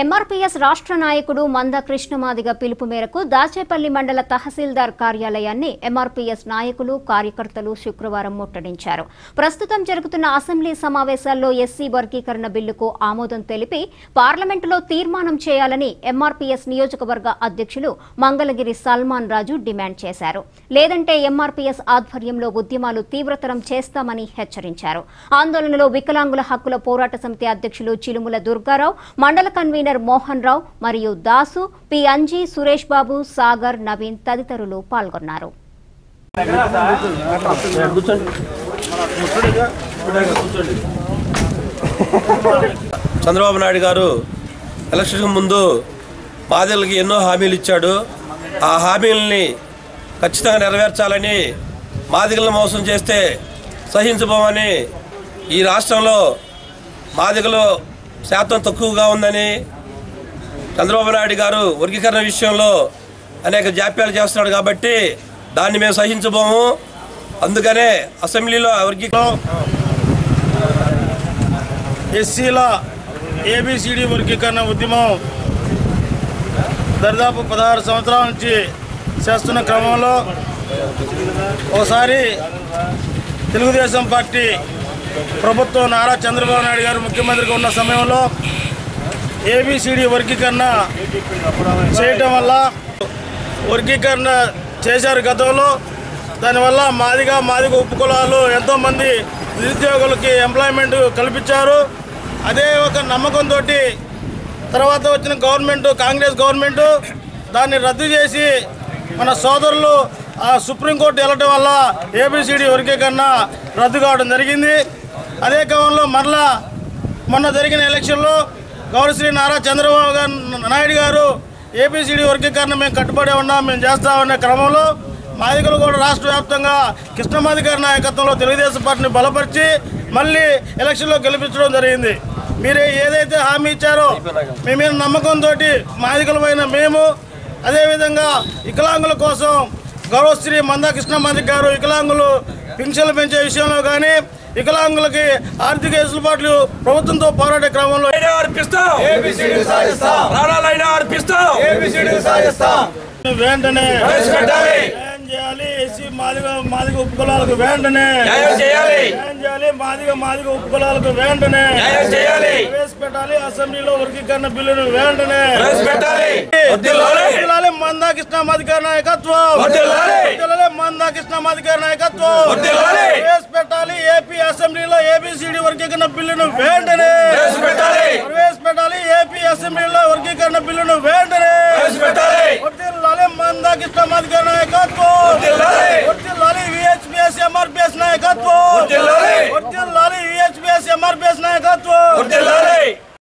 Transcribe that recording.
MRPS రాష్ట్ర నాయకుడు మంద కృష్ణమాదిగ పిలుపు మేరకు దాచేపల్లి మండల తహసీల్దార్ కార్యాలయాన్ని ఎంఆర్పీఎస్ నాయకులు కార్యకర్తలు శుక్రవారం ముట్టడించారు. ప్రస్తుతం జరుగుతున్న అసెంబ్లీ సమావేశాల్లో ఎస్సీ వర్గీకరణ బిల్లుకు ఆమోదం తెలిపి పార్లమెంటులో తీర్మానం చేయాలని ఎంఆర్పీఎస్ నియోజకవర్గ అధ్యక్షులు మంగళగిరి సల్మాన్ రాజు డిమాండ్ చేశారు. లేదంటే ఎంఆర్పీఎస్ ఆధ్వర్యంలో ఉద్యమాలు తీవ్రతరం చేస్తామని హెచ్చరించారు. ఆందోళనలో వికలాంగుల హక్కుల పోరాట సమితి అధ్యక్షులు చిలుముల దుర్గారావు మండల కన్వీనర్ మోహన్ రావు మరియు దాసు పి అంజీ సురేష్ బాబు సాగర్ నవీన్ తదితరులు పాల్గొన్నారు. చంద్రబాబు నాయుడు గారు ఎలక్షన్ ముందు బాధితులకి ఎన్నో హామీలు ఇచ్చాడు. ఆ హామీలని ఖచ్చితంగా నెరవేర్చాలని మాదిగలను మోసం చేస్తే సహించబోమని ఈ రాష్ట్రంలో మాదిగలు శాతం తక్కువగా ఉందని చంద్రబాబు నాయుడు గారు వర్గీకరణ విషయంలో అనేక జాప్యాలు చేస్తున్నాడు కాబట్టి దాన్ని మేము సహించబోము. అందుకనే అసెంబ్లీలో వర్గీకరణ ఎస్సీల ఏబిసిడి వర్గీకరణ ఉద్యమం దాదాపు పదహారు సంవత్సరాల నుంచి చేస్తున్న క్రమంలో ఒకసారి తెలుగుదేశం పార్టీ ప్రభుత్వం నారా చంద్రబాబు నాయుడు గారు ముఖ్యమంత్రిగా ఉన్న సమయంలో ఏబిసిడి వర్గీకరణ చేయటం వల్ల వర్గీకరణ చేశారు గతంలో. దానివల్ల మాదిగా మాదిగ ఉపకులాలు ఎంతోమంది నిరుద్యోగులకి ఎంప్లాయ్మెంట్ కల్పించారు. అదే ఒక నమ్మకంతో తర్వాత వచ్చిన గవర్నమెంట్ కాంగ్రెస్ గవర్నమెంట్ దాన్ని రద్దు చేసి మన సోదరులు ఆ సుప్రీంకోర్టు వెళ్ళటం వల్ల ఏబిసిడి వర్గీకరణ రద్దు కావడం జరిగింది. అదే క్రమంలో మరలా మొన్న జరిగిన ఎలక్షన్లో గౌరవశ్రీ నారా చంద్రబాబు గారు నాయుడు గారు ఏపీసీడీ వర్గీకరణ మేము కట్టుబడి ఉన్నాం మేము చేస్తామనే క్రమంలో మాదిగలు కూడా రాష్ట్ర వ్యాప్తంగా కృష్ణమాధికారి నాయకత్వంలో తెలుగుదేశం పార్టీని బలపరిచి మళ్ళీ ఎలక్షన్లో గెలిపించడం జరిగింది. మీరు ఏదైతే హామీ ఇచ్చారో మీ మీద నమ్మకంతో మాదిగలమైన మేము అదేవిధంగా వికలాంగుల కోసం గౌరవశ్రీ మందా కృష్ణమాది గారు వికలాంగులు పింఛన్లు పెంచే విషయంలో కానీ వికలాంగులకి ఆర్థిక వెసులుబాట్లు ప్రభుత్వంతో పోరాడే క్రమంలో అర్పిస్తాం. వెంటనే చేయాలి? ఎస్సీ మాదిగ మాదిగ ఉపకులాలకు వెంటనే చేయాలి. మాదిగ మాదిగ ఉపకులాలకు వెంటనే చేయాలి. ప్రవేశపెట్టాలి అసెంబ్లీలో వర్గీకరణ బిల్లును వెంటనే ప్రవేశపెట్టాలి వద్దులాలి. వర్ధిల్లాలి మందా కృష్ణ మాదిగారి నాయకత్వం వర్ధిల్లాలి. వర్ధిల్లాలి మందా కృష్ణ మాదిగారి నాయకత్వం వర్ధిల్లాలి. ప్రవేశపెట్టాలి ఏపీ అసెంబ్లీలో ఏబిసిడి వర్గీకరణ బిల్లును వెంటనే ప్రవేశపెట్టాలి. ప్రవేశపెట్టాలి ఏపీ అసెంబ్లీలో వర్గీకరణ బిల్లును వెంటనే ప్రవేశపెట్టాలి. వర్ధిల్లాలి మందా కృష్ణ మాదిగారి నాయకత్వం వర్ధిల్లాలి. వర్ధిల్లాలి విహెచ్పిఎస్ ఎంఆర్పిఎస్ నాయకత్వం వర్ధిల్లాలి. వర్ధిల్లాలి విహెచ్పిఎస్ ఎంఆర్పిఎస్ నాయకత్వం వర్ధిల్లాలి.